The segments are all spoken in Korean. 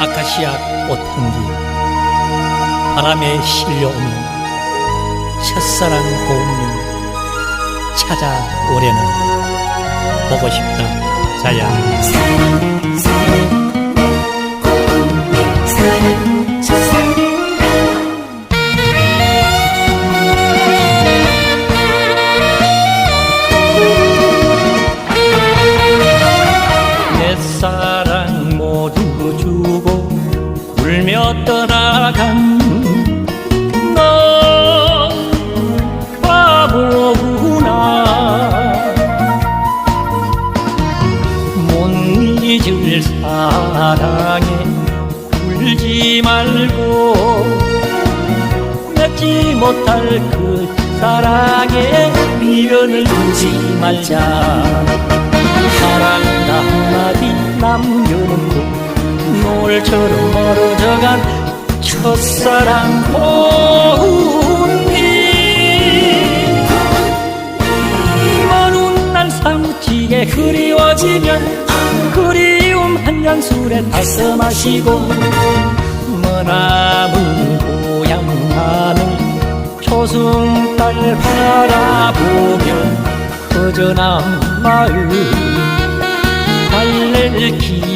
아카시아 꽃 향기. 바람에 실려오는 첫사랑 고운님 찾아오려나. 보고 싶다 자야 떠나간 너 바보구나. 못 잊을 사랑에 울지 말고 맺지 못할 그 사랑에 미련을 두지 말자. 사랑한다 한마디 남겨놓고 노을처럼 멀어져간 첫사랑 고운님 먼 훗날 사무치게 그리워지면 그리움 한 잔 술에 다써 마시고 머나먼 고향 하늘 초승달 바라보며 허전한 마음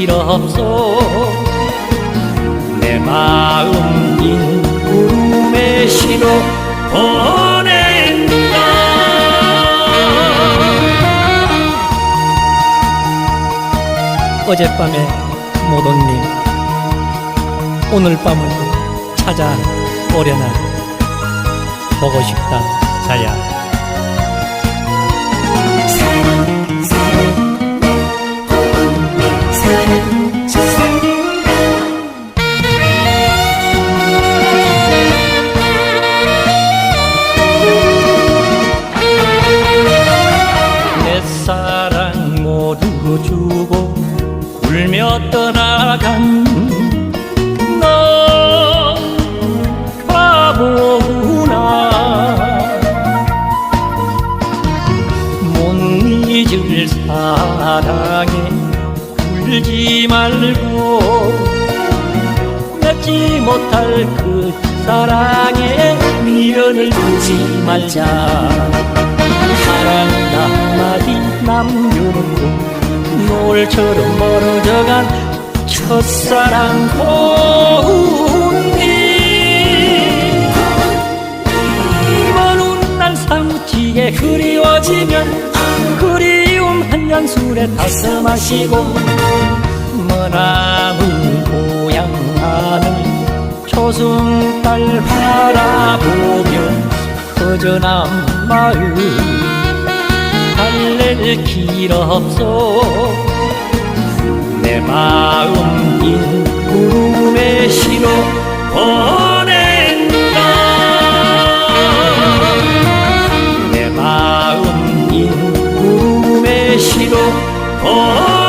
길 없어 내 마음 긴 구름에 실어 보낸다. 어젯밤에 모돈님 오늘 밤을 찾아 오려나 보고 싶다 자야 울지 말고 맺지 못할 그 사랑에 미련을 두지 말자. 사랑한다 한마디 남겨놓고 노을처럼 멀어져간 첫사랑 고운님 먼 훗날 사무치게 그리워지면 그리움 한잔 술에 다써 마시고 머나먼 고향 하늘 초승달 바라보며 허전한 마음 달랠 길 없어 내 마음 긴 구름에 실어 보낸다. 내 마음 긴 구름에 실어 보낸다